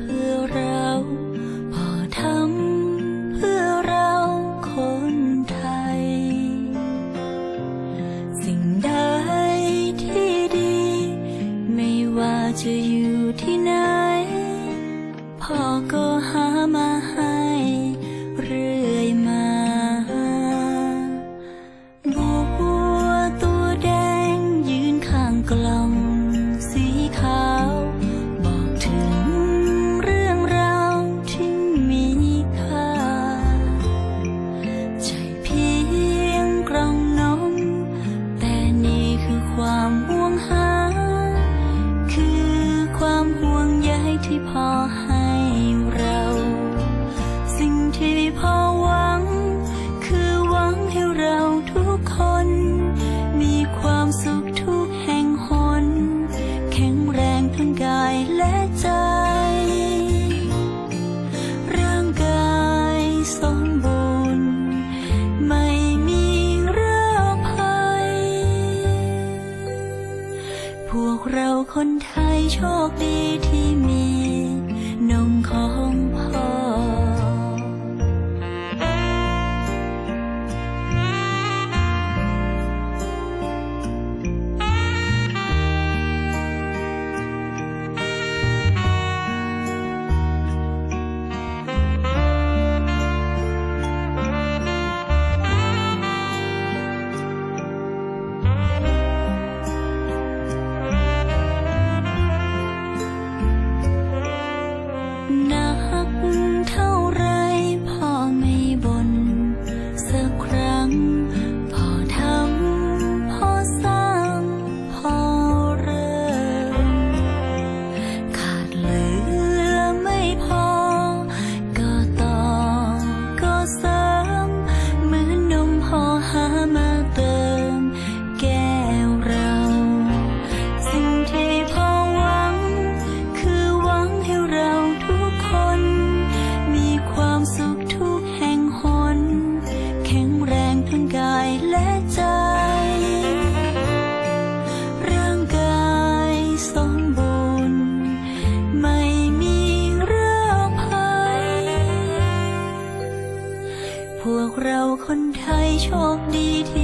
เพื่อเราพอทำเพื่อเราคนไทย สิ่งใดที่ดี ไม่ว่าจะอยู่ที่ไหน พ่อก็ห้ ที่ nắng thâu ให้โชคดีที่